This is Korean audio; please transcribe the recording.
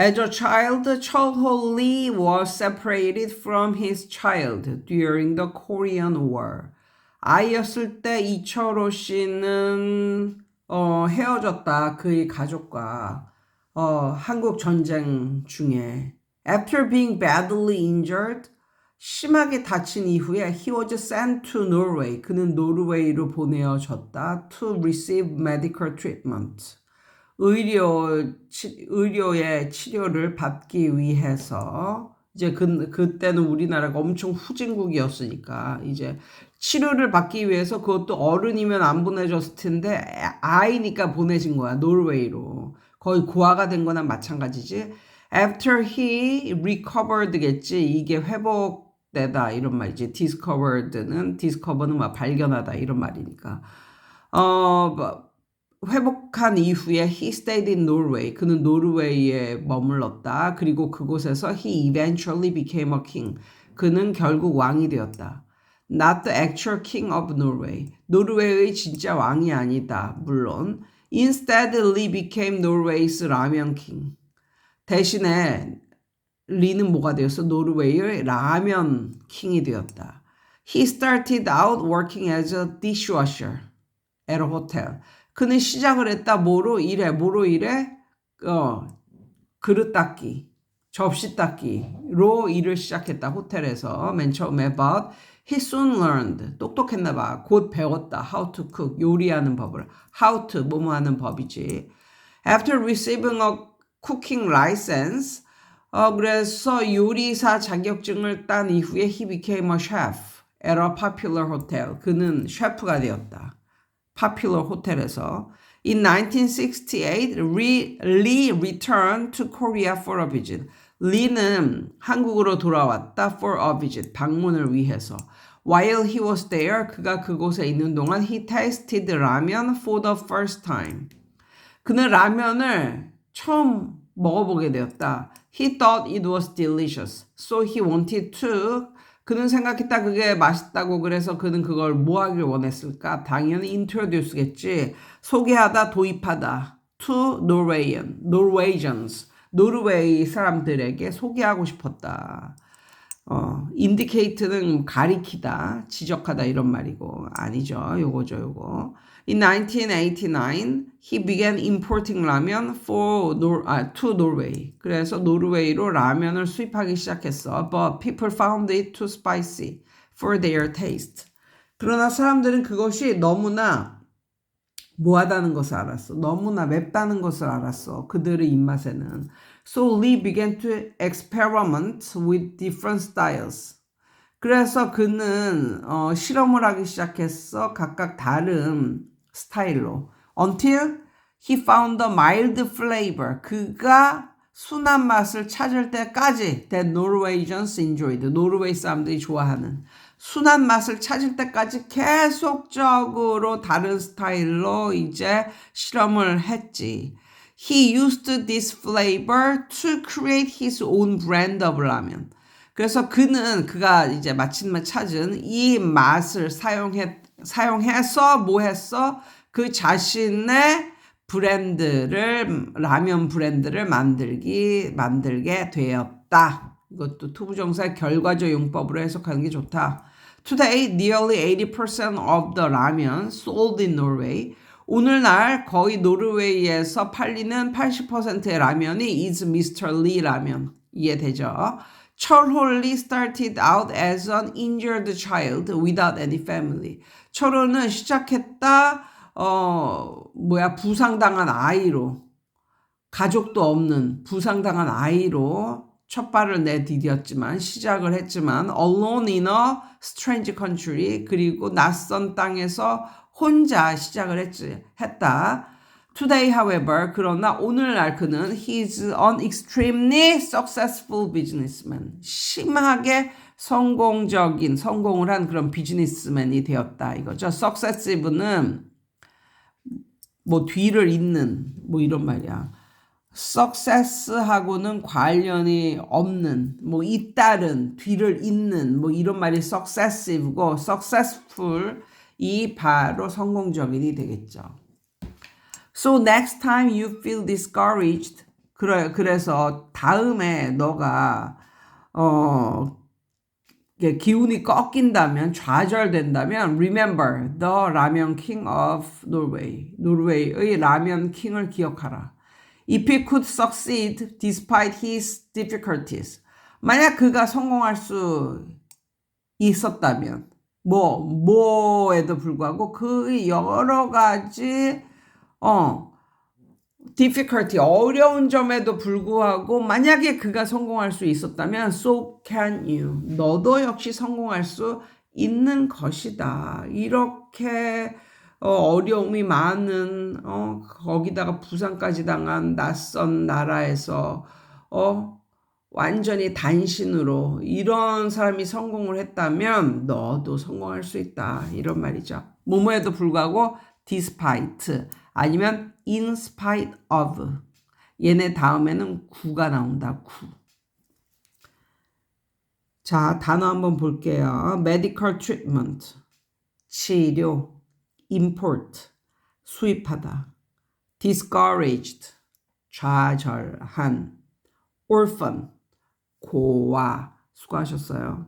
As a child, Chol Lee was separated from his child during the Korean War. 아이였을 때 이철호 씨는 어, 헤어졌다 그의 가족과 어, 한국 전쟁 중에 After being badly injured, 심하게 다친 이후에 he was sent to Norway. 그는 노르웨이로 보내어졌다. To receive medical treatment. 의료 치, 의료의 치료를 받기 위해서 이제 그 그때는 우리나라가 엄청 후진국이었으니까 이제 치료를 받기 위해서 그것도 어른이면 안 보내줬을 텐데 아이니까 보내진 거야 노르웨이로 거의 고아가 된 거나 마찬가지지. After he recovered겠지 이게 회복되다 이런 말이지. discovered는 discover는 막 발견하다 이런 말이니까. 어 뭐, 회복한 이후에 he stayed in Norway. 그는 노르웨이에 머물렀다. 그리고 그곳에서 he eventually became a king. 그는 결국 왕이 되었다. Not the actual king of Norway. 노르웨이의 진짜 왕이 아니다. 물론. Instead, Lee became Norway's 라면 king. 대신에 리는 뭐가 되었어? 노르웨이의 라면 킹이 되었다. He started out working as a dishwasher at a hotel. 그는 시작을 했다. 뭐로 일해? 뭐로 일해? 어, 그릇 닦기, 접시 닦기로 일을 시작했다. 호텔에서 맨 처음에 but he soon learned 똑똑했나 봐. 곧 배웠다. how to cook 요리하는 법을 how to 뭐뭐 하는 법이지. After receiving a cooking license 어, 그래서 요리사 자격증을 딴 이후에 he became a chef at a popular hotel. 그는 셰프가 되었다. Popular 호텔에서. In 1968, Lee returned to Korea for a visit. 리는 한국으로 돌아왔다 for a visit. 방문을 위해서. While he was there, 그가 그곳에 있는 동안 he tasted 라면 for the first time. 그는 라면을 처음 먹어보게 되었다. He thought it was delicious, so he wanted to. 그는 생각했다 그게 맛있다고 그래서 그는 그걸 뭐 하길 원했을까? 당연히 introduce겠지. 소개하다, 도입하다. To Norwegian, Norwegians. 노르웨이 사람들에게 소개하고 싶었다. 어, indicate는 가리키다, 지적하다 이런 말이고 아니죠. 요거죠, 요거. In 1989, he began importing 라면 for Nor, 아, to Norway. 그래서 노르웨이로 라면을 수입하기 시작했어. But people found it too spicy for their taste. 그러나 사람들은 그것이 너무나 뭐하다는 것을 알았어. 너무나 맵다는 것을 알았어. 그들의 입맛에는. So Lee began to experiment with different styles. 그래서 그는 어, 실험을 하기 시작했어. 각각 다른 스타일로. Until he found a mild flavor. 그가 순한 맛을 찾을 때까지 that Norwegians enjoyed. 노르웨이 사람들이 좋아하는 순한 맛을 찾을 때까지 계속적으로 다른 스타일로 이제 실험을 했지. He used this flavor to create his own brand of 라면. 그래서 그는 그가 이제 마침내 찾은 이 맛을 사용해 사용해서 뭐 했어? 그 자신의 브랜드를 라면 브랜드를 만들기 만들게 되었다. 이것도 투부정사의 결과적 용법으로 해석하는 게 좋다. Today, nearly 80% of the 라면 sold in Norway. 오늘날 거의 노르웨이에서 팔리는 80%의 라면이 is Mr. Lee 라면. 이해되죠? 철홀리 started out as an injured child without any family. 철호는 시작했다, 어, 뭐야, 부상당한 아이로. 가족도 없는 부상당한 아이로 첫 발을 내디뎠지만, 시작을 했지만, alone in a strange country, 그리고 낯선 땅에서 혼자 시작을 했지, 했다. Today, however, 그러나 오늘날 그는 he's an extremely successful businessman. 심하게 성공적인, 성공을 한 그런 비즈니스맨이 되었다. 이거죠. successive는 뭐 뒤를 잇는 뭐 이런 말이야. Success하고는 관련이 없는 뭐 잇따른 뒤를 잇는 뭐 이런 말이 successive고 successful 이 바로 성공적인이 되겠죠. So next time you feel discouraged, 그래 그래서 다음에 너가 어 기운이 꺾인다면 좌절된다면 remember the 라면 king of Norway 노르웨이의 라면 킹을 기억하라. If he could succeed despite his difficulties. 만약 그가 성공할 수 있었다면 뭐 뭐에도 불구하고 그 여러 가지 어 difficulty 어려운 점에도 불구하고 만약에 그가 성공할 수 있었다면 so can you. 너도 역시 성공할 수 있는 것이다. 이렇게 어, 어려움이 많은 어, 거기다가 부상까지 당한 낯선 나라에서 어 완전히 단신으로 이런 사람이 성공을 했다면 너도 성공할 수 있다 이런 말이죠. 뭐뭐에도 불구하고 despite 아니면 in spite of 얘네 다음에는 구가 나온다 구. 자 단어 한번 볼게요. medical treatment 치료 import 수입하다 discouraged 좌절한 orphan 고아 수고하셨어요.